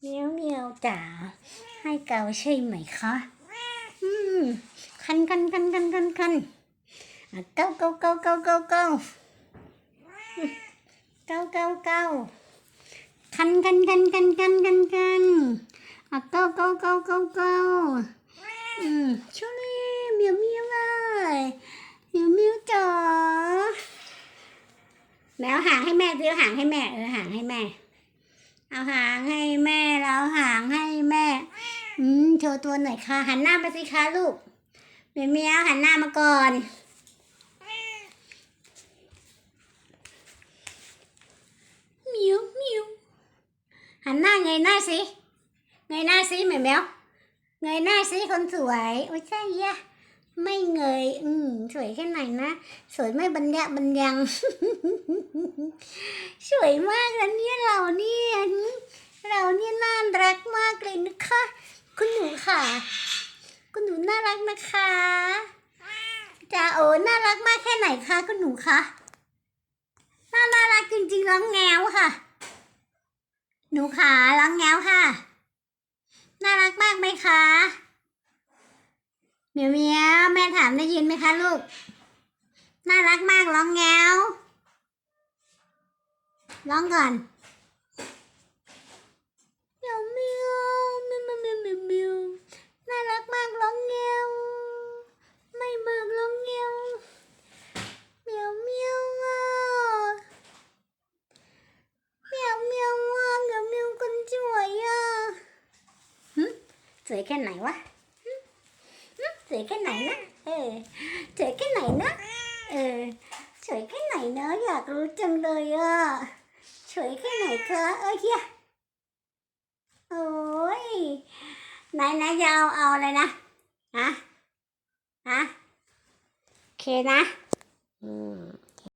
เมียวเมียวจ๋าให้เกาใช่ไหมคะอืมคันคันคันคันคันคันอะเกาเกาเกาเกาเกาเกาเกาเกาเกาคันคันคันคันคันคันคันอะเกาเกาเกาเกาเกาอืมช่วยเมียวเมียวเลยเมียวเมียวจ๋าแมวหางให้แม่เดี๋ยวหางให้แม่เออหางให้แม่ เอาหางให้แม่แล้วหางให้แม่ อืมโชว์ตัวหน่อยค่ะหันหน้ามาสิคะลูกเมียวเมียหันหน้ามาก่อนเมียวเมียวหันหน้าเงยหน้าสิเงยหน้าสิเหมียวเมียวเงยหน้าสิคนสวยโอ้ยใช่ยะไม่เงย อืมสวยแค่ไหนนะ สวยไม่บรรยะบรรยัง สวยมากนะเนี่ยเราเนี่ยเราเนี่ยน่ารักมากเลยนะคะ คุณหนูค่ะ คุณหนูน่ารักนะคะจ่าโอน่ารักมากแค่ไหนคะคุณหนูคะน่าน่ารักจริงๆร้องแงวค่ะ หนูขาร้องแงวค่ะ น่ารักมากไหมคะเมียวเมียวแม่ถามได้ยินไหมคะลูก น่ารักมากร้องแงว ร้องก่อนเมียวเมียวเมียวเมียวเมียวเมียวน่ารักมากร้องเงี้ยวไม่มากร้องเงี้ยวเมียวเมียวอะเมียวเมียวอะเมียวเมียวคนสวยอะหึสวยแค่ไหนวะหึหึสวยแค่ไหนนะเออสวยแค่ไหนนะเออสวยแค่ไหนเนาะอยากรู้จังเลยอะ วยแค่ไหนคะเอ้ยเฮียโอ้ยไหนไหนจะเอาเอาอะไรนะฮะฮะโอเคนะ อืม